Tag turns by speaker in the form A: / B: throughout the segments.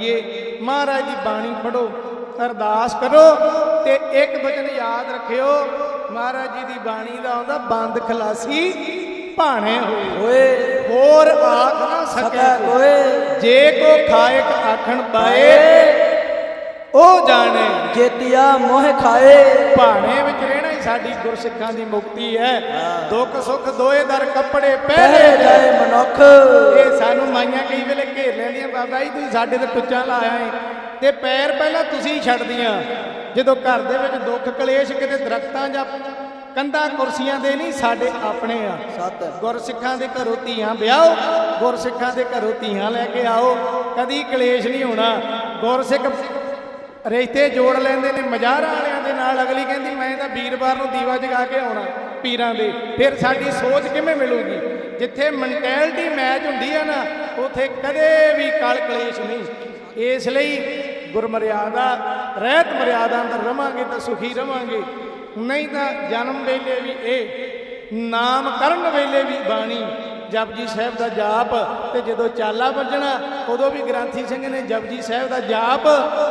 A: ਇਹ ਮਹਾਰਾਜ ਦੀ ਬਾਣੀ ਪੜੋ ਅਰਦਾਸ ਕਰੋ ਤੇ ਇੱਕ ਬਚਨ ਯਾਦ ਰੱਖਿਓ ਮਹਾਰਾਜ ਜੀ ਦੀ ਬਾਣੀ ਦਾ ਆਉਂਦਾ ਬੰਦ ਖਲਾਸੀ ਭਾਣੇ ਹੋਏ। ਹੋਰ ਆਖ ਨਾ
B: ਸਕੈ
A: ਸਕੇ
B: ਕੋਏ।
A: ਜੇ ਕੋ ਖਾਇਕ ਆਖਣ ਪਾਏ ਉਹ ਜਾਣੇ।
B: ਜੇਤੀਆ ਮੋਹ ਖਾਏ।
A: ਭਾਣੇ ਵਿੱਚ ਰਹਿਣਾ ਹੀ ਸਾਡੀ ਗੁਰਸਿੱਖਾਂ ਦੀ ਮੁਕਤੀ ਹੈ। ਦੁੱਖ ਸੁੱਖ ਦੋਏ ਦਰ ਕੱਪੜੇ
B: ਪਹਿਰੇ ਜਾਏ
A: ਮਾਈਆਂ ਕਈ ਵੇਲੇ ਘੇਰ ਲੈਂਦੀਆਂ ਬਾਬਾ ਜੀ ਤੁਸੀਂ ਸਾਡੇ ਤੇ ਟੁੱਚਾਂ ਲਾਇਆ ਏ। ਤੇ ਪੈਰ ਪਹਿਲਾਂ ਤੁਸੀਂ ਛੱਡਦੀਆਂ। ਜਦੋਂ ਘਰ ਦੇ ਵਿੱਚ ਦੁੱਖ ਕਲੇਸ਼ ਕਿਤੇ ਦਰਖਤਾਂ ਜਾਂ ਕੰਧਾਂ ਕੁਰਸੀਆਂ ਦੇ ਨਹੀਂ ਸਾਡੇ ਆਪਣੇ ਆ।
B: ਸਤ।
A: ਗੁਰਸਿੱਖਾਂ ਦੇ ਘਰੋਂ ਧੀਆਂ ਵਿਆਹੋ ਗੁਰਸਿੱਖਾਂ ਦੇ ਘਰੋਂ ਧੀਆਂ ਲੈ ਕੇ ਆਓ। ਕਦੀ ਕਲੇਸ਼ ਨਹੀਂ ਹੋਣਾ। ਗੁਰਸਿੱਖ ਰਿਸ਼ਤੇ ਜੋੜ ਲੈਂਦੇ ਨੇ ਮਜ਼ਾਰਾਂ ਵਾਲਿਆਂ ਦੇ ਨਾਲ। ਅਗਲੀ ਕਹਿੰਦੀ ਮੈਂ ਤਾਂ ਵੀਰਵਾਰ ਨੂੰ ਦੀਵਾ ਜਗਾ ਕੇ ਆਉਣਾ ਪੀਰਾਂ ਦੇ। ਫਿਰ ਸਾਡੀ ਸੋਚ ਕਿਵੇਂ ਮਿਲੂਗੀ? ਜਿੱਥੇ ਮੈਂਟੈਲਿਟੀ ਮੈਚ ਹੁੰਦੀ ਆ ਨਾ ਉਥੇ ਕਦੇ ਵੀ ਕਲ ਕਲੇਸ਼ ਨਹੀਂ। ਇਸ ਲਈ ਗੁਰਮਰਿਆਦਾ, ਰਹਿਤ ਮਰਿਆਦਾ ਅੰਦਰ ਰਵਾਂਗੇ ਤਾਂ ਸੁਖੀ ਰਵਾਂਗੇ। ਨਹੀਂ ਤਾਂ ਜਨਮ ਵੇਲੇ ਵੀ ਇਹ ਨਾਮ ਕਰਨ ਵੇਲੇ ਵੀ ਬਾਣੀ। ਜਪਜੀ ਸਾਹਿਬ ਦਾ ਜਾਪ ਤੇ ਜਦੋਂ ਚਾਲਾ ਵੱਜਣਾ, ਉਦੋਂ ਵੀ ਗ੍ਰੰਥੀ ਸਿੰਘ ਨੇ ਜਪਜੀ ਸਾਹਿਬ ਦਾ ਜਾਪ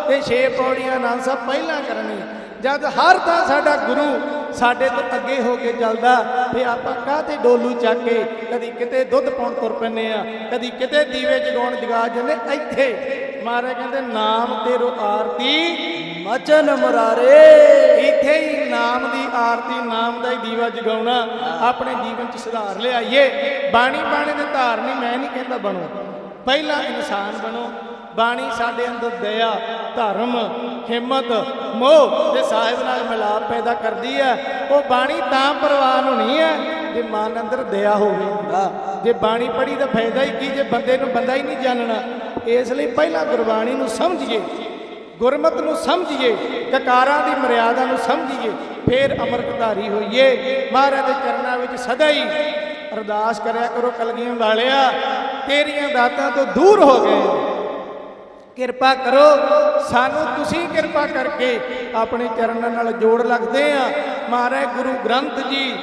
A: ਤੇ ਛੇ ਪੌੜੀਆਂ ਆਨੰਦ ਸਾਹਿਬ ਪਹਿਲਾਂ ਕਰਨੀ। ਜਦ ਹਰ ਤਾਂ ਸਾਡਾ ਗੁਰੂ ਸਾਡੇ ਤੋਂ ਅੱਗੇ ਹੋ ਕੇ ਚੱਲਦਾ ਫੇ ਆਪਾਂ ਕਾਹਤੇ ਡੋਲੂ ਚੱਕ ਕੇ ਕਦੀ ਕਿਤੇ ਦੁੱਧ ਪਾਉਣ ਤੁਰ ਪੈਂਦੇ ਆ, ਕਦੀ ਕਿਤੇ ਦੀਵੇ ਜਗਾਉਣ ਜਗਾ ਜਾਂਦੇ ਇੱਥੇ ਮਹਾਰਾਜ ਕਹਿੰਦੇ, ਨਾਮ ਤੇਰੋ ਆਰਤੀ,
B: ਮਚਨ ਮੁਰਾਰੇ।
A: ਇੱਥੇ ਹੀ ਨਾਮ ਦੀ ਆਰਤੀ, ਨਾਮ ਦਾ ਹੀ ਦੀਵਾ ਜਗਾਉਣਾ, ਆਪਣੇ ਜੀਵਨ 'ਚ ਸੁਧਾਰ ਲਿਆਈਏ। ਬਾਣੀ ਬਾਣੀ ਦੇ ਧਾਰਨੀ ਮੈਂ ਨਹੀਂ ਕਹਿੰਦਾ ਬਣੋ। ਪਹਿਲਾਂ ਇਨਸਾਨ ਬਣੋ। ਬਾਣੀ ਸਾਡੇ ਅੰਦਰ ਦਇਆ, ਧਰਮ ਹਿੰਮਤ, ਮੋਹ ਤੇ ਸਾਹਿਬ ਨਾਲ ਮਿਲਾਪ ਪੈਦਾ ਕਰਦੀ ਹੈ। ਉਹ ਬਾਣੀ ਤਾਂ ਪ੍ਰਵਾਨ ਹੋਣੀ ਹੈ, ਜੇ ਮਨ ਅੰਦਰ ਦਇਆ ਹੋਵੇ ਜੇ ਬਾਣੀ ਪੜ੍ਹੀ ਤਾਂ ਫਾਇਦਾ ਹੀ ਕੀ, ਜੇ ਬੰਦੇ ਨੂੰ ਬੰਦਾ ਹੀ ਨਹੀਂ ਜਾਣਨਾ। ਇਸ ਲਈ ਪਹਿਲਾਂ ਗੁਰਬਾਣੀ ਨੂੰ ਸਮਝੀਏ, ਗੁਰਮਤ ਨੂੰ ਸਮਝੀਏ, ਕਕਾਰਾਂ ਦੀ ਮਰਿਆਦਾ ਨੂੰ ਸਮਝੀਏ, ਫੇਰ ਅੰਮ੍ਰਿਤਧਾਰੀ ਹੋਈਏ। ਮਹਾਰਾਜ ਦੇ ਚਰਨਾਂ ਵਿੱਚ ਸਦਾ ਹੀ ਅਰਦਾਸ ਕਰਿਆ ਕਰੋ, ਕਲਗੀਆਂ ਵਾਲਿਆ, ਤੇਰੀਆਂ ਦਾਤਾਂ ਤੋਂ ਦੂਰ ਹੋ ਗਏ ਕਿਰਪਾ ਕਰੋ, ਸਾਨੂੰ ਤੁਸੀਂ ਕਿਰਪਾ ਕਰਕੇ ਆਪਣੇ ਚਰਨਾਂ ਨਾਲ ਜੋੜ ਲੱਗਦੇ ਆ। ਮਹਾਰਾਜ, ਗੁਰੂ ਗ੍ਰੰਥ ਜੀ,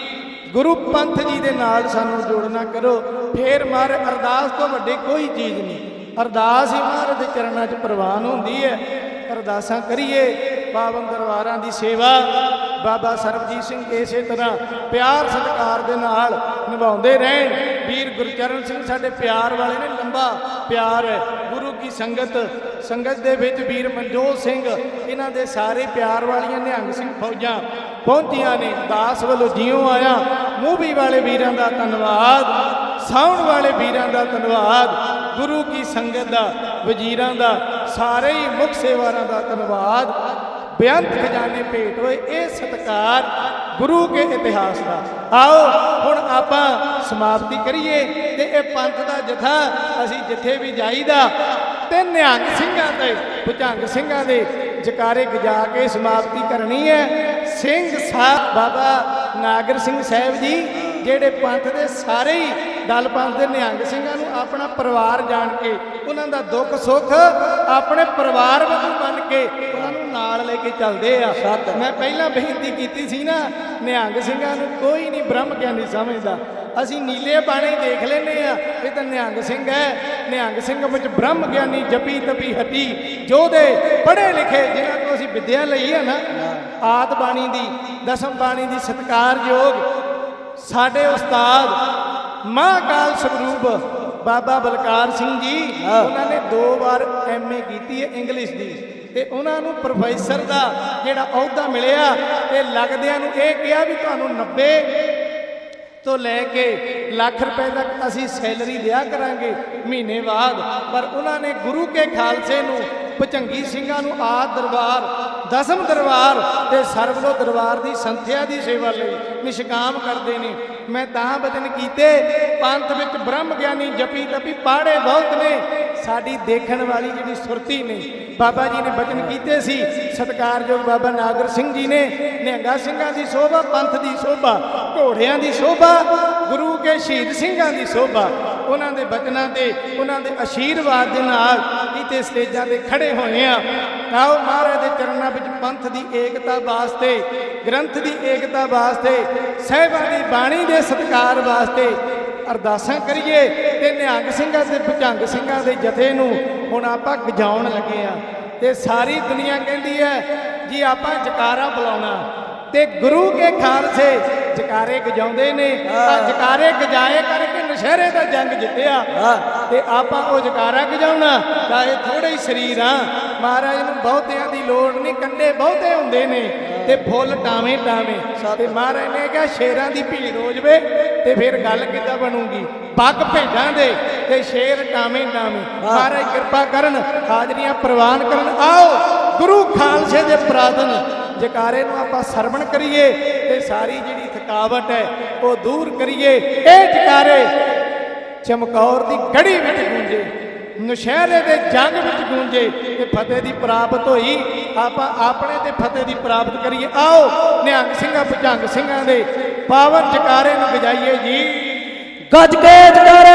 A: ਗੁਰੂ ਪੰਥ ਜੀ ਦੇ ਨਾਲ ਸਾਨੂੰ ਜੋੜਨਾ ਕਰੋ। ਫੇਰ ਮਾਰ, ਅਰਦਾਸ ਤੋਂ ਵੱਡੀ ਕੋਈ ਚੀਜ਼ ਨਹੀਂ। ਅਰਦਾਸ ਹੀ ਮਹਾਰਾਜ ਦੇ ਚਰਨਾਂ 'ਚ ਪ੍ਰਵਾਨ ਹੁੰਦੀ ਹੈ। ਅਰਦਾਸਾਂ ਕਰੀਏ, ਪਾਵਨ ਦਰਬਾਰਾਂ ਦੀ ਸੇਵਾ, ਬਾਬਾ ਸਰਬਜੀਤ ਸਿੰਘ ਇਸੇ ਤਰ੍ਹਾਂ ਪਿਆਰ ਸਤਿਕਾਰ ਦੇ ਨਾਲ ਨਿਭਾਉਂਦੇ ਰਹਿਣ। ਵੀਰ ਗੁਰਚਰਨ ਸਿੰਘ ਸਾਡੇ ਪਿਆਰ ਵਾਲੇ ਨੇ, ਲੰਬਾ ਪਿਆਰ ਹੈ। ਕੀ ਸੰਗਤ ਸੰਗਤ ਦੇ ਵਿੱਚ ਵੀਰ ਮਨਜੋਤ ਸਿੰਘ, ਇਹਨਾਂ ਦੇ ਸਾਰੇ ਪਿਆਰ ਵਾਲੀਆਂ ਨਿਹੰਗ ਸਿੰਘ ਫੌਜਾਂ ਪਹੁੰਚੀਆਂ ਨੇ, ਦਾਸ ਵੱਲੋਂ ਜਿਉਂ ਆਇਆ ਮੂਵੀ ਵਾਲੇ ਵੀਰਾਂ ਦਾ ਧੰਨਵਾਦ, ਸਾਉਣ ਵਾਲੇ ਵੀਰਾਂ ਦਾ ਧੰਨਵਾਦ, ਗੁਰੂ ਕੀ ਸੰਗਤ ਦਾ, ਵਜ਼ੀਰਾਂ ਦਾ, ਸਾਰੇ ਹੀ ਮੁਖ ਸੇਵਾਰਾਂ ਦਾ ਧੰਨਵਾਦ। ਬੇਅੰਤ ਖਜ਼ਾਨੇ ਭੇਟ ਹੋਏ, ਇਹ ਸਤਕਾਰ ਗੁਰੂ ਕੇ ਇਤਿਹਾਸ ਦਾ। ਆਓ, ਹੁਣ ਆਪਾਂ ਸਮਾਪਤੀ ਕਰੀਏ ਤੇ ਇਹ ਪੰਥ ਦਾ ਜਥਾ ਅਸੀਂ ਜਿੱਥੇ ਵੀ ਜਾਈਦਾ ਤੇ ਨਿਹੰਗ ਸਿੰਘਾਂ ਤੇ ਭੁਜੰਗ ਸਿੰਘਾਂ ਦੇ ਜਕਾਰੇ ਗਜਾ ਕੇ ਸਮਾਪਤੀ ਕਰਨੀ ਹੈ। ਸਿੰਘ ਸਾਹਿਬ ਬਾਬਾ ਨਾਗਰ ਸਿੰਘ ਸਾਹਿਬ ਜੀ, ਜਿਹੜੇ ਪੰਥ ਦੇ ਸਾਰੇ ਹੀ ਦਲ ਪੰਥ ਦੇ ਨਿਹੰਗ ਸਿੰਘਾਂ ਨੂੰ ਆਪਣਾ ਪਰਿਵਾਰ ਜਾਣ ਕੇ ਉਹਨਾਂ ਦਾ ਦੁੱਖ ਸੁੱਖ ਆਪਣੇ ਪਰਿਵਾਰ ਵਾਂਗੂ ਮੰਨ ਕੇ ਉਹਨਾਂ ਨੂੰ ਨਾਲ ਲੈ ਕੇ ਚੱਲਦੇ ਆ। ਮੈਂ ਪਹਿਲਾਂ ਬੇਨਤੀ ਕੀਤੀ ਸੀ ਨਾ ਨਿਹੰਗ ਸਿੰਘਾਂ ਨੂੰ ਕੋਈ ਨਹੀਂ ਬ੍ਰਹਮ ਗਿਆਨੀ ਸਮਝਦਾ। ਅਸੀਂ ਨੀਲੇ ਬਾਣੇ ਦੇਖ ਲੈਨੇ ਆ ਇਹ ਤਾਂ ਨਿਹੰਗ ਸਿੰਘ ਹੈ। ਨਿਹੰਗ ਸਿੰਘ ਵਿੱਚ ਬ੍ਰਹਮ ਗਿਆਨੀ ਜਪੀ ਤਪੀ ਹਟੀ ਜੋਧੇ ਪੜ੍ਹੇ ਲਿਖੇ ਜਿਨ੍ਹਾਂ ਤੋਂ ਅਸੀਂ ਵਿਦਿਆ ਲਈ ਹੈ ਨਾ ਆਦ ਬਾਣੀ ਦੀ ਦਸਮ ਬਾਣੀ ਦੀ ਸਤਿਕਾਰਯੋਗ ਸਾਡੇ ਉਸਤਾਦ ਮਹਾਕਾਲ ਸਰੂਪ ਬਾਬਾ ਬਲਕਾਰ ਸਿੰਘ ਜੀ ਉਹਨਾਂ ਨੇ ਦੋ ਵਾਰ ਐਮਏ ਕੀਤੀ ਹੈ ਇੰਗਲਿਸ਼ ਦੀ। ਤੇ ਉਹਨਾਂ ਨੂੰ ਪ੍ਰੋਫੈਸਰ ਦਾ ਜਿਹੜਾ ਅਹੁਦਾ ਮਿਲਿਆ ਤੇ ਲੱਗਦਿਆਂ ਨੂੰ ਇਹ ਕਿਹਾ ਵੀ ਤੁਹਾਨੂੰ 90 ਤੋਂ ਲੈ ਕੇ ਲੱਖ ਰੁਪਏ ਤੱਕ ਅਸੀਂ ਸੈਲਰੀ ਦਿਆ ਕਰਾਂਗੇ ਮਹੀਨੇ ਬਾਅਦ। ਪਰ ਉਹਨਾਂ ਨੇ ਗੁਰੂ ਕੇ ਖਾਲਸੇ ਨੂੰ ਭਚੰਗੀ ਸਿੰਘਾਂ ਨੂੰ ਆਦ ਦਰਬਾਰ ਦਸਮ ਦਰਬਾਰ ਤੇ ਸਰਬਲੋ ਦਰਬਾਰ ਦੀ ਸੰਥਿਆ ਦੀ ਸੇਵਾ ਲਈ ਨਿਸ਼ਕਾਮ ਕਰਦੇ ਨੇ। ਮੈਂ ਤਾਂ ਬਚਨ ਕੀਤੇ, ਪੰਥ ਵਿੱਚ ਬ੍ਰਹਮ ਗਿਆਨੀ ਜਪੀ ਤਪੀ ਪਾੜੇ ਬਹੁਤ ਨੇ। ਸਾਡੀ ਦੇਖਣ ਵਾਲੀ ਜਿਹੜੀ ਸੁਰਤੀ ਨੇ, ਬਾਬਾ ਜੀ ਨੇ ਬਚਨ ਕੀਤੇ ਸੀ। ਸਤਿਕਾਰਯੋਗ ਬਾਬਾ ਨਾਗਰ ਸਿੰਘ ਜੀ ਨੇ, ਨਿਹੰਗਾ ਸਿੰਘਾਂ ਦੀ ਸੋਭਾ, ਪੰਥ ਦੀ ਸੋਭਾ, ਘੋੜਿਆਂ ਦੀ ਸੋਭਾ, ਗੁਰੂ ਕੇ ਸ਼ਹੀਦ ਸਿੰਘਾਂ ਦੀ ਸੋਭਾ। ਉਹਨਾਂ ਦੇ ਬਚਨਾਂ ਤੇ, ਉਹਨਾਂ ਦੇ ਆਸ਼ੀਰਵਾਦ ਦੇ ਨਾਲ ਇਤੇ ਸਟੇਜਾਂ ਤੇ ਖੜੇ ਹੋਏ ਆ ਆਓ ਮਹਾਰਾਜ ਦੇ ਚਰਨਾਂ ਵਿੱਚ ਪੰਥ ਦੀ ਏਕਤਾ ਵਾਸਤੇ, ਗ੍ਰੰਥ ਦੀ ਏਕਤਾ ਵਾਸਤੇ, ਸਹਿਬਾਂ ਦੀ ਬਾਣੀ ਦੇ ਸਤਿਕਾਰ ਵਾਸਤੇ ਅਰਦਾਸਾਂ ਕਰੀਏ ਤੇ ਨਿਹੰਗ ਸਿੰਘਾਂ ਤੇ ਭੁਜੰਗ ਸਿੰਘਾਂ ਦੇ ਜਥੇ ਨੂੰ ਹੁਣ ਆਪਾਂ ਗਜਾਉਣ ਲੱਗੇ ਆ ਤੇ ਸਾਰੀ ਦੁਨੀਆ ਕਹਿੰਦੀ ਹੈ, ਜੀ ਆਪਾਂ ਜਕਾਰਾ ਬੁਲਾਉਣਾ। ਤੇ ਗੁਰੂ ਕੇ ਖਾਲਸੇ ਜਕਾਰੇ ਗਜਾਉਂਦੇ ਨੇ। ਆ ਜਕਾਰੇ ਗਜਾਏ ਕਰਕੇ ਨਸ਼ਹਿਰੇ ਦਾ ਜੰਗ ਜਿੱਤਿਆ ਤੇ ਆਪਾਂ ਉਹ ਜਕਾਰਾ ਗਜਾਉਣਾ ਚਾਹੇ ਥੋੜੇ ਹੀ ਸਰੀਰ ਆ। ਮਹਾਰਾਜ ਨੂੰ ਬਹੁਤਿਆਂ ਦੀ ਲੋੜ ਨਹੀਂ ਕੰਡੇ ਬਹੁਤੇ ਹੁੰਦੇ ਨੇ ਤੇ ਫੁੱਲ ਟਾਵੇਂ ਟਾਵੇਂ। ਤੇ ਮਹਾਰਾਜ ਨੇ ਕਿਹਾ ਸ਼ੇਰਾਂ ਦੀ ਭੀੜ ਹੋ ਜਵੇ ਤੇ ਫਿਰ ਗੱਲ ਕਿੱਦਾਂ ਬਣੂਗੀ? ਪੱਗ ਭੇਡਾਂ ਦੇ ਤੇ ਸ਼ੇਰ ਟਾਵੇਂ ਟਾਵੇਂ। ਮਹਾਰਾਜ ਕਿਰਪਾ ਕਰਨ ਹਾਜ਼ਰੀਆਂ ਪ੍ਰਵਾਨ ਕਰਨ। ਆਓ ਗੁਰੂ ਖਾਲਸੇ ਦੇ ਪ੍ਰਾਦਨ ਜਕਾਰੇ ਨੂੰ ਆਪਾਂ ਸਰਵਣ ਕਰੀਏ ਤੇ ਸਾਰੀ ਜਿਹੜੀ ਥਕਾਵਟ ਹੈ ਉਹ ਦੂਰ ਕਰੀਏ। ਇਹ ਜਕਾਰੇ ਚਮਕੌਰ ਦੀ ਗੜੀ ਵਿੱਚ ਗੂੰਜੇ, ਨਸ਼ਹਿਰੇ ਦੇ ਜੰਗ ਵਿੱਚ ਗੂੰਜੇ ਤੇ ਫਤਿਹ ਦੀ ਪ੍ਰਾਪਤ ਹੋਈ। ਆਪਾਂ ਆਪਣੇ ਤੇ ਫਤਿਹ ਦੀ ਪ੍ਰਾਪਤ ਕਰੀਏ। ਆਓ, ਨਿਹੰਗ ਸਿੰਘਾਂ, ਭੁਜੰਗ ਸਿੰਘਾਂ ਦੇ ਪਾਵਨ ਜਕਾਰੇ ਨੂੰ ਗਜਾਈਏ ਜੀ।
B: ਗੱਜ ਕੇ ਜਕਾਰੇ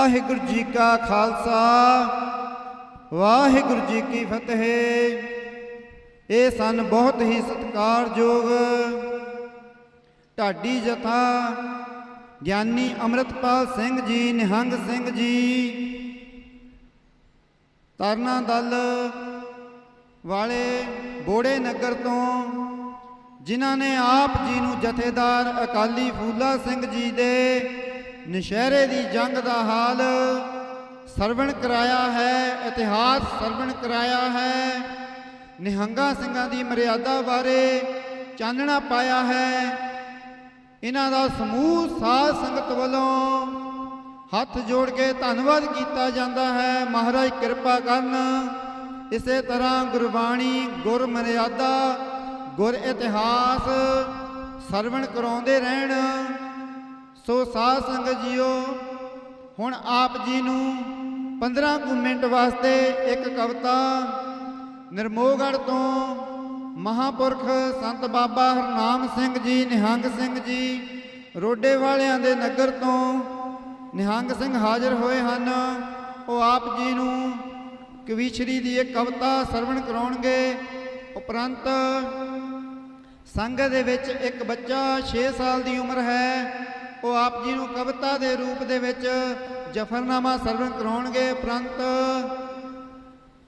B: ਵਾਹਿਗੁਰੂ ਜੀ ਕਾ ਖਾਲਸਾ, ਵਾਹਿਗੁਰੂ ਜੀ ਕੀ ਫਤਿਹ।
C: ਇਹ ਸਨ ਬਹੁਤ ਹੀ ਸਤਿਕਾਰਯੋਗ ਢਾਡੀ ਜਥਾ ਗਿਆਨੀ ਅੰਮ੍ਰਿਤਪਾਲ ਸਿੰਘ ਜੀ, ਨਿਹੰਗ ਸਿੰਘ ਜੀ, ਤਰਨਾ ਦਲ ਵਾਲੇ ਬੋੜੇ ਨਗਰ ਤੋਂ, ਜਿਨ੍ਹਾਂ ਨੇ ਆਪ ਜੀ ਨੂੰ ਜਥੇਦਾਰ ਅਕਾਲੀ ਫੂਲਾ ਸਿੰਘ ਜੀ ਦੇ ਨਸ਼ਹਿਰੇ ਦੀ ਜੰਗ ਦਾ ਹਾਲ ਸਰਵਣ ਕਰਾਇਆ ਹੈ, ਇਤਿਹਾਸ ਸਰਵਣ ਕਰਾਇਆ ਹੈ। ਨਿਹੰਗਾ ਸਿੰਘਾਂ ਦੀ ਮਰਿਆਦਾ ਬਾਰੇ ਚਾਨਣਾ ਪਾਇਆ ਹੈ। ਇਹਨਾਂ ਦਾ ਸਮੂਹ ਸਾਧ ਸੰਗਤ ਵੱਲੋਂ ਹੱਥ ਜੋੜ ਕੇ ਧੰਨਵਾਦ ਕੀਤਾ ਜਾਂਦਾ ਹੈ। ਮਹਾਰਾਜ ਕਿਰਪਾ ਕਰਨ ਇਸੇ ਤਰ੍ਹਾਂ ਗੁਰਬਾਣੀ, ਗੁਰ ਮਰਿਆਦਾ, ਗੁਰ ਇਤਿਹਾਸ ਸਰਵਣ ਕਰਾਉਂਦੇ ਰਹਿਣ। ਸੋ ਸਾਧ ਸੰਗਤ ਜੀਓ, ਹੁਣ ਆਪ ਜੀ ਨੂੰ 15 ਕੁ ਮਿੰਟ ਵਾਸਤੇ ਇੱਕ ਕਵਿਤਾ ਨਿਰਮੋਹਗੜ੍ਹ ਤੋਂ ਮਹਾਪੁਰਖ ਸੰਤ ਬਾਬਾ ਹਰਨਾਮ ਸਿੰਘ ਜੀ, ਨਿਹੰਗ ਸਿੰਘ ਜੀ, ਰੋਡੇ ਵਾਲਿਆਂ ਦੇ ਨਗਰ ਤੋਂ ਨਿਹੰਗ ਸਿੰਘ ਹਾਜ਼ਰ ਹੋਏ ਹਨ। ਉਹ ਆਪ ਜੀ ਨੂੰ ਕਵੀਸ਼ਰੀ ਦੀ ਇੱਕ ਕਵਿਤਾ ਸਰਵਣ ਕਰਾਉਣਗੇ। ਉਪਰੰਤ ਸੰਗਤ ਦੇ ਵਿੱਚ ਇੱਕ ਬੱਚਾ 6 ਸਾਲ ਦੀ ਉਮਰ ਹੈ। ਉਹ ਆਪ ਜੀ ਨੂੰ ਕਵਿਤਾ ਦੇ ਰੂਪ ਦੇ ਵਿੱਚ ਜਫਰਨਾਮਾ ਸਰਵਣ ਕਰਾਉਣਗੇ। ਪ੍ਰੰਤ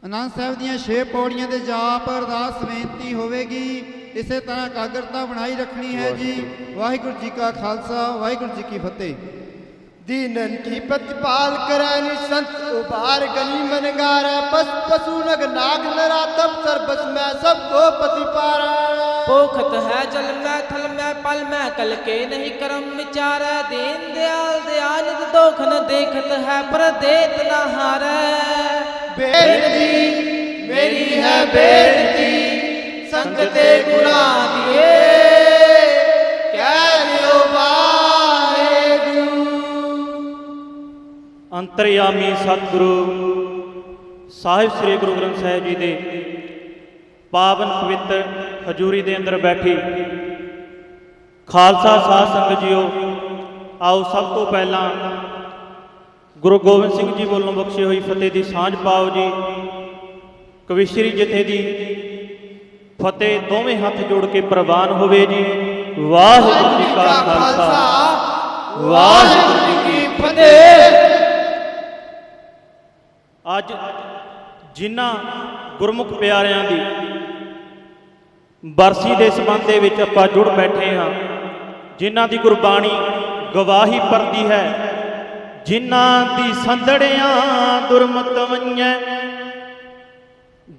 C: ਅਨੰਦ ਸਾਹਿਬ ਦੀਆਂ ਛੇ ਪੌੜੀਆਂ ਦੇ ਜਾਪ ਅਰਦਾਸ ਬੇਨਤੀ ਹੋਵੇਗੀ। ਇਸੇ ਤਰ੍ਹਾਂ ਕਾਗਰਤਾ ਬਣਾਈ ਰੱਖਣੀ ਹੈ ਜੀ। ਵਾਹਿਗੁਰੂ। ਜੀ ਕਾ ਖਾਲਸਾ ਵਾਹਿਗੁਰੂ ਜੀ ਕੀ ਫਤਿਹ।
D: ਦੀਨਨ ਕੀ ਪ੍ਰਤਿਪਾਲ ਕਰੈ ਨਿਸੰਤ ਉਬਾਰ ਗਲੀ ਮਨਗਾਰਾ ਪਸ ਪਸੂ ਨਗ ਨਾਗ ਨਰਾਤਮ ਸਰਬਸ
E: ਮੈਂ ਸਭ ਕੋ ਪਤਿਪਾਰਾ ਪੋਖਤ ਹੈ ਜਲ ਮੈਂ ਥਲ ਮੈਂ ਪਲ ਮੈਂ ਕਲ ਕੇ ਨਹੀਂ ਕਰਮ ਵਿਚਾਰੈ। ਦੀਨ ਦਿਆਲ ਦਿਆਨਿਤ ਦੋਖਨ ਦੇਖਤ ਹੈ ਪਰ
D: ਦੇਤ ਨਾ ਹਾਰੈ। ਬੇਨਤੀ ਮੇਰੀ ਹੈ ਬੇਨਤੀ ਸੰਗਤੇ ਗੁਰਾਂ ਦੀਏ।
F: ਅੰਤਰਯਾਮੀ ਸਤਿਗੁਰੂ ਸਾਹਿਬ ਸ੍ਰੀ ਗੁਰੂ ਗ੍ਰੰਥ ਸਾਹਿਬ ਜੀ ਦੇ ਪਾਵਨ ਪਵਿੱਤਰ ਹਜ਼ੂਰੀ ਦੇ ਅੰਦਰ ਬੈਠੀ। ਖਾਲਸਾ ਸਾਧ ਸੰਗ ਜੀਓ, ਆਓ ਸਭ ਤੋਂ ਪਹਿਲਾਂ ਗੁਰੂ ਗੋਬਿੰਦ ਸਿੰਘ ਜੀ ਵੱਲੋਂ ਬਖਸ਼ੀ ਹੋਈ ਫਤਿਹ ਦੀ ਸਾਂਝ ਪਾਓ ਜੀ। ਕਵਿਸ਼ਰੀ ਜਥੇ ਦੀ ਫਤਿਹ ਦੋਵੇਂ ਹੱਥ ਜੋੜ ਕੇ ਪ੍ਰਵਾਨ ਹੋਵੇ ਜੀ। ਵਾਹਿਗੁਰੂ ਜੀ ਕਾ ਖਾਲਸਾ। ਵਾਹਿਗੁਰੂ ਜੀ ਕੀ
D: ਫਤਿਹ।
F: ਅੱਜ ਜਿਨ੍ਹਾਂ ਗੁਰਮੁਖ ਪਿਆਰਿਆਂ ਦੀ ਬਰਸੀ ਦੇ ਸੰਬੰਧ ਦੇ ਵਿੱਚ ਆਪਾਂ ਜੁੜ ਬੈਠੇ ਹਾਂ। ਜਿਨ੍ਹਾਂ ਦੀ ਗੁਰਬਾਣੀ ਗਵਾਹੀ ਪਰਦੀ ਹੈ, ਜਿਨ੍ਹਾਂ ਦੀ ਸੰਦੜਿਆਂ ਦੁਰਮਤ ਵੰਜੈ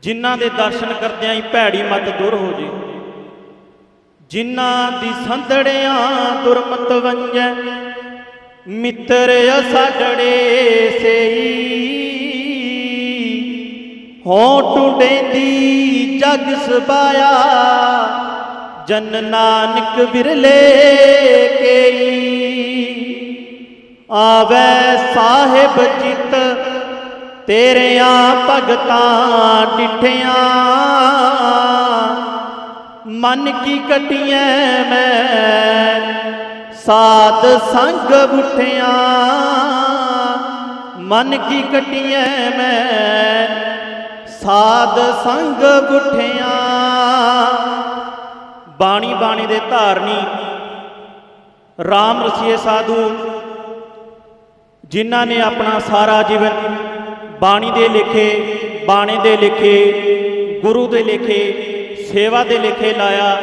F: ਜਿਨ੍ਹਾਂ ਦੇ ਦਰਸ਼ਨ ਕਰਦਿਆਂ ਹੀ ਭੈੜੀ ਮਤ ਦੂਰ ਹੋ ਜੇ। ਜਿਨ੍ਹਾਂ ਦੀ ਸੰਦੜਿਆਂ ਦੁਰਮਤ ਵੰਜੈ ਮਿੱਤਰ ਅਸਾਡੜੇ ਸੇਈ। ਹੋ ਟੁੰਡੇਂਦੀ ਜਗ ਸਬਾਇਆ। ਜਨ ਨਾਨਕ ਵਿਰਲੇ ਕੇਈ। ਆਵੇ ਸਾਹਿਬ ਜਿਤ ਤੇਰਿਆਂ ਭਗਤਾਂ ਡਿਠਿਆਂ। ਮਨ ਕੀ ਕਟੀਐ ਮੈਂ, ਸਾਧ ਸੰਗ ਬੁਠਿਆਂ ਮਨ ਕੀ ਕਟੀਐ ਮੈਂ ਸਾਧ ਸੰਗ ਬੁਠਿਆਂ ਬਾਣੀ ਬਾਣੀ ਦੇ ਧਾਰਨੀ। ਰਾਮ ਰਸੀਏ ਸਾਧੂ, ਜਿਨ੍ਹਾਂ ਨੇ ਆਪਣਾ ਸਾਰਾ ਜੀਵਨ ਬਾਣੀ ਦੇ ਲਿਖੇ, ਬਾਣੀ ਦੇ ਲਿਖੇ, ਗੁਰੂ ਦੇ ਲੇਖੇ, ਸੇਵਾ ਦੇ ਲਿਖੇ ਲਾਇਆ।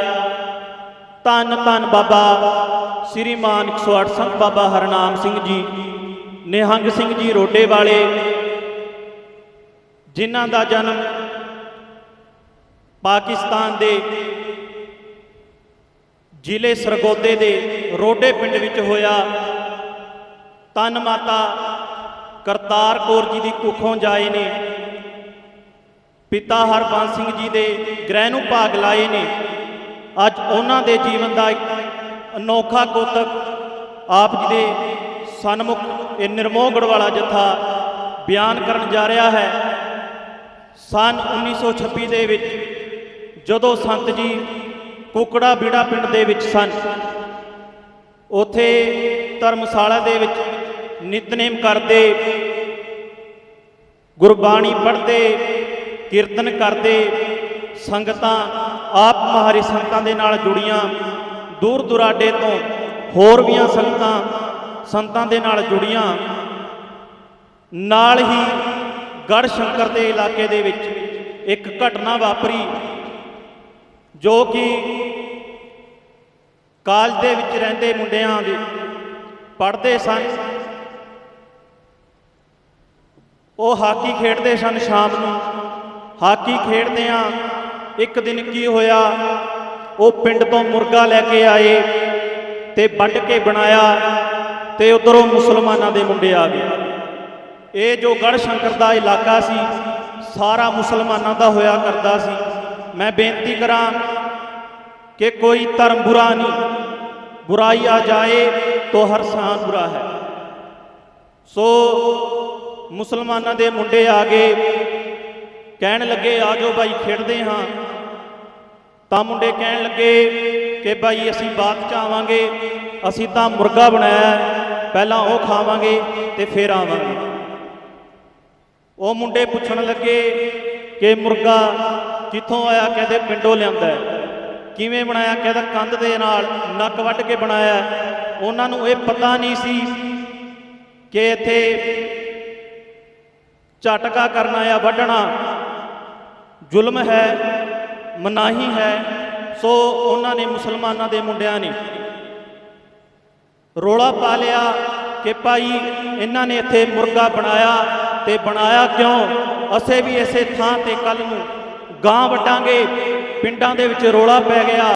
F: ਧੰਨ ਧੰਨ ਬਾਬਾ ਸ਼੍ਰੀ ਸ੍ਰੀਮਾਨ 108 ਸੰਤ ਬਾਬਾ ਹਰਨਾਮ ਸਿੰਘ ਜੀ, ਨਿਹੰਗ ਸਿੰਘ ਜੀ ਰੋਡੇ ਵਾਲੇ ਜਿਨ੍ਹਾਂ ਦਾ ਜਨਮ ਪਾਕਿਸਤਾਨ ਦੇ ਜ਼ਿਲ੍ਹੇ ਸਰਗੋਦੇ ਦੇ ਰੋਡੇ ਪਿੰਡ ਵਿੱਚ ਹੋਇਆ। ਤਨ ਮਾਤਾ ਕਰਤਾਰ ਕੌਰ ਜੀ ਦੀ ਕੁੱਖੋਂ ਜਾਏ ਨੇ। ਪਿਤਾ ਹਰਬੰਸ ਸਿੰਘ ਜੀ ਦੇ ਗ੍ਰਹਿ ਨੂੰ ਭਾਗ ਲਾਏ ਨੇ। ਅੱਜ ਉਹਨਾਂ ਦੇ ਜੀਵਨ ਦਾ ਇੱਕ ਅਨੋਖਾ ਕੋਤਕ ਆਪ ਜੀ ਦੇ ਸਨਮੁਖ ਇਹ ਨਿਰਮੋਹਗੜ ਵਾਲਾ ਜਥਾ ਬਿਆਨ ਕਰਨ ਜਾ ਰਿਹਾ ਹੈ। ਸਨ 1926 ਦੇ ਵਿੱਚ, ਜਦੋਂ ਸੰਤ ਜੀ ਕੁਕੜਾ ਬੀੜਾ ਪਿੰਡ ਦੇ ਵਿੱਚ ਸਨ। ਉਥੇ ਧਰਮਸ਼ਾਲਾ ਦੇ ਵਿੱਚ ਨਿਤਨੇਮ ਕਰਦੇ, ਗੁਰਬਾਣੀ ਪੜ੍ਹਦੇ, ਕੀਰਤਨ ਕਰਦੇ, ਸੰਗਤਾਂ ਆਪ ਮਹਾਰੀ ਸੰਗਤਾਂ ਦੇ ਨਾਲ ਜੁੜੀਆਂ। ਦੂਰ ਦੁਰਾਡੇ ਤੋਂ ਹੋਰ ਵੀਆਂ ਸੰਗਤਾਂ, ਸੰਤਾਂ ਦੇ ਨਾਲ ਜੁੜੀਆਂ। ਨਾਲ ਹੀ ਗੜ ਸ਼ੰਕਰ ਦੇ ਇਲਾਕੇ ਦੇ ਵਿੱਚ ਇੱਕ ਘਟਨਾ ਵਾਪਰੀ, ਜੋ ਕਿ ਕਾਲਜ ਦੇ ਵਿੱਚ ਰਹਿੰਦੇ ਮੁੰਡਿਆਂ ਦੇ, ਪੜ੍ਹਦੇ ਸਨ। ਉਹ ਹਾਕੀ ਖੇਡਦੇ ਸਨ ਸ਼ਾਮ ਨੂੰ। ਹਾਕੀ ਖੇਡਦਿਆਂ ਇੱਕ ਦਿਨ ਕੀ ਹੋਇਆ, ਉਹ ਪਿੰਡ ਤੋਂ ਮੁਰਗਾ ਲੈ ਕੇ ਆਏ ਤੇ ਵੱਢ ਕੇ ਬਣਾਇਆ ਤੇ ਉਧਰੋਂ ਮੁਸਲਮਾਨਾਂ ਦੇ ਮੁੰਡੇ ਆ ਗਏ। ਇਹ ਜੋ ਗੜ ਸ਼ੰਕਰ ਦਾ ਇਲਾਕਾ ਸੀ, ਸਾਰਾ ਮੁਸਲਮਾਨਾਂ ਦਾ ਹੋਇਆ ਕਰਦਾ ਸੀ। ਮੈਂ ਬੇਨਤੀ ਕਰਾਂ ਕਿ ਕੋਈ ਧਰਮ ਬੁਰਾ ਨਹੀਂ, ਬੁਰਾਈ ਆ ਜਾਏ ਤੋ ਹਰ ਸਾਨ ਬੁਰਾ ਹੈ। ਸੋ ਮੁਸਲਮਾਨਾਂ ਦੇ ਮੁੰਡੇ ਆ ਗਏ, ਕਹਿਣ ਲੱਗੇ, ਆ ਜਾਓ ਭਾਈ ਖੇਡਦੇ ਹਾਂ। ਤਾਂ ਮੁੰਡੇ ਕਹਿਣ ਲੱਗੇ ਕਿ ਭਾਈ ਅਸੀਂ ਬਾਅਦ ਚ ਆਵਾਂਗੇ, ਅਸੀਂ ਤਾਂ ਮੁਰਗਾ ਬਣਾਇਆ, ਪਹਿਲਾਂ ਉਹ ਖਾਵਾਂਗੇ ਤੇ ਫਿਰ ਆਵਾਂਗੇ। ਉਹ ਮੁੰਡੇ ਪੁੱਛਣ ਲੱਗੇ ਕਿ ਮੁਰਗਾ ਕਿੱਥੋਂ ਆਇਆ? ਕਹਿੰਦੇ ਪਿੰਡੋਂ ਲਿਆਂਦਾ ਕਿਵੇਂ ਬਣਾਇਆ? ਕਹਿੰਦਾ ਕੰਧ ਦੇ ਨਾਲ ਨੱਕ ਵੱਢ ਕੇ ਬਣਾਇਆ ਉਹਨਾਂ ਨੂੰ ਇਹ ਪਤਾ ਨਹੀਂ ਸੀ ਕਿ ਇੱਥੇ ਝਟਕਾ ਕਰਨਾ ਜਾਂ ਵੱਢਣਾ ਜ਼ੁਲਮ ਹੈ, ਮਨਾਹੀ ਹੈ। ਸੋ ਉਹਨਾਂ ਨੇ ਮੁਸਲਮਾਨਾਂ ਦੇ ਮੁੰਡਿਆਂ ਨੇ ਰੋਲਾ ਪਾ ਲਿਆ ਕਿ ਭਾਈ, ਇਹਨਾਂ ਨੇ ਇੱਥੇ ਮੁਰਗਾ ਬਣਾਇਆ। ਤੇ ਬਣਾਇਆ ਕਿਉਂ? ਅਸੀਂ ਵੀ ਇਸੇ ਥਾਂ ਤੇ ਕੱਲ ਨੂੰ ਗਾਂ ਵੱਡਾਂਗੇ ਪਿੰਡਾਂ ਦੇ ਵਿੱਚ ਰੋਲਾ ਪੈ ਗਿਆ।